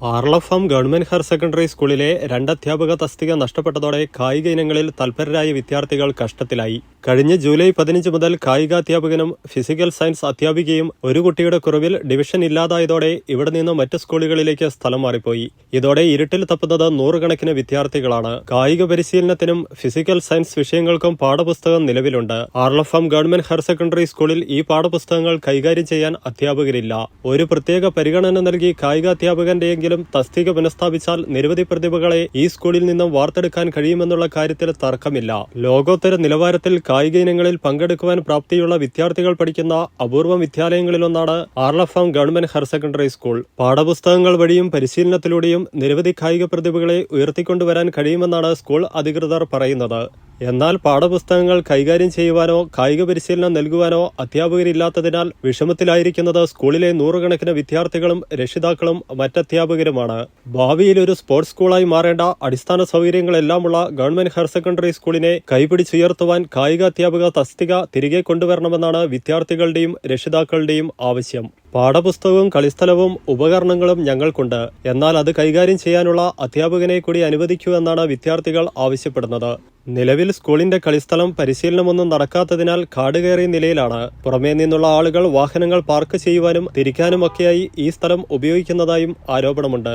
ആർലഫാം government higher secondary സ്കൂളിലെ രണ്ട് അധ്യാപക തസ്തിക നഷ്ടപ്പെട്ടതോടെ കായിക ഇനങ്ങളിൽ തൽപരരായ വിദ്യാർത്ഥികൾ കഷ്ടത്തിലായി. കഴിഞ്ഞ ജൂലൈ പതിനഞ്ച് മുതൽ കായികാധ്യാപകനും ഫിസിക്കൽ സയൻസ് അധ്യാപികയും ഒരു കുട്ടിയുടെ കുറവിൽ ഡിവിഷൻ ഇല്ലാതായതോടെ ഇവിടെ നിന്ന് മറ്റ് സ്കൂളുകളിലേക്ക് സ്ഥലം മാറിപ്പോയി. ഇതോടെ ഇരുട്ടിൽ തപ്പുന്നത് നൂറുകണക്കിന് വിദ്യാർത്ഥികളാണ്. കായിക പരിശീലനത്തിനും ഫിസിക്കൽ സയൻസ് വിഷയങ്ങൾക്കും പാഠപുസ്തകം നിലവിലുണ്ട്. ആർലഫാം ഗവൺമെന്റ് ഹയർ സെക്കൻഡറി സ്കൂളിൽ ഈ പാഠപുസ്തകങ്ങൾ കൈകാര്യം ചെയ്യാൻ അധ്യാപകരില്ല. ഒരു പ്രത്യേക പരിഗണന നൽകി കായികാധ്യാപകന്റെയെങ്കിലും തസ്തിക പുനഃസ്ഥാപിച്ചാൽ നിരവധി പ്രതിഭകളെ ഈ സ്കൂളിൽ നിന്നും വാർത്തെടുക്കാൻ കഴിയുമെന്നുള്ള കാര്യത്തിൽ തർക്കമില്ല. ലോകോത്തര നിലവാരത്തിൽ കായിക ഇനങ്ങളിൽ പങ്കെടുക്കുവാൻ പ്രാപ്തിയുള്ള വിദ്യാർത്ഥികൾ പഠിക്കുന്ന അപൂർവം വിദ്യാലയങ്ങളിലൊന്നാണ് Aralam farm government higher secondary school. പാഠപുസ്തകങ്ങൾ വഴിയും പരിശീലനത്തിലൂടെയും നിരവധി കായിക പ്രതിഭകളെ ഉയർത്തിക്കൊണ്ടുവരാൻ കഴിയുമെന്നാണ് സ്കൂൾ അധികൃതർ പറയുന്നത്. എന്നാൽ പാഠപുസ്തകങ്ങൾ കൈകാര്യം ചെയ്യുവാനോ കായിക പരിശീലനം നൽകുവാനോ അധ്യാപകരില്ലാത്തതിനാൽ വിഷമത്തിലായിരിക്കുന്നത് സ്കൂളിലെ നൂറുകണക്കിന് വിദ്യാർത്ഥികളും രക്ഷിതാക്കളും മറ്റധ്യാപകരുമാണ്. ഭാവിയിൽ ഒരു സ്പോർട്സ് സ്കൂളായി മാറേണ്ട അടിസ്ഥാന സൗകര്യങ്ങളെല്ലാമുള്ള ഗവൺമെന്റ് ഹയർ സെക്കൻഡറി സ്കൂളിനെ കൈപിടിച്ചുയർത്തുവാൻ കായിക അധ്യാപക തസ്തിക തിരികെ കൊണ്ടുവരണമെന്നാണ് വിദ്യാർത്ഥികളുടെയും രക്ഷിതാക്കളുടെയും ആവശ്യം. പാഠപുസ്തകവും കളിസ്ഥലവും ഉപകരണങ്ങളും ഞങ്ങൾക്കുണ്ട്. എന്നാൽ അത് കൈകാര്യം ചെയ്യാനുള്ള അധ്യാപകനെ കൂടി അനുവദിക്കൂ എന്നാണ് വിദ്യാർത്ഥികൾ ആവശ്യപ്പെടുന്നത്. നിലവിൽ സ്കൂളിന്റെ കളിസ്ഥലം പരിശീലനമൊന്നും നടക്കാത്തതിനാൽ കാട് കയറിയ നിലയിലാണ്. പുറമേ നിന്നുള്ള ആളുകൾ വാഹനങ്ങൾ പാർക്ക് ചെയ്യുവാനും തിരിക്കാനുമൊക്കെയായി ഈ സ്ഥലം ഉപയോഗിക്കുന്നതായും ആരോപണമുണ്ട്.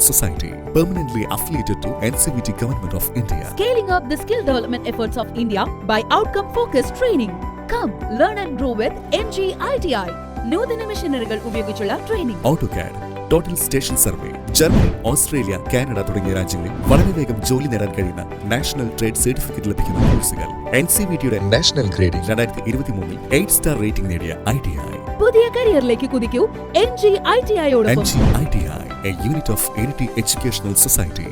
society permanently affiliated to N C V T government of India scaling up the skill development efforts of India by outcome focus training cum learn and grow with M G I T I നൂതന മെഷീനറികൾ ഉപയോഗിച്ചുള്ള training AutoCAD total station survey Germany Australia Canada തുടങ്ങിയ രാജ്യങ്ങളിൽ വളരെ വേഗം ജോലി നേടാൻ കഴിയുന്ന നാഷണൽ ട്രേഡ് സർട്ടിഫിക്കറ്റ് ലഭിക്കുന്ന കോഴ്സുകൾ. എൻ സി വി ടിയുടെ നാഷണൽ ഗ്രേഡിംഗ് രണ്ടായിരത്തി ഇരുപത്തി മൂന്നിൽ എയ്റ്റ് സ്റ്റാർ റേറ്റിംഗ് നേടിയ ഐ ടി ഐ. പുതിയ കരിയറിലേക്ക് കുതിക്കൂ M G I T N G I T I a unit of Iritty educational society.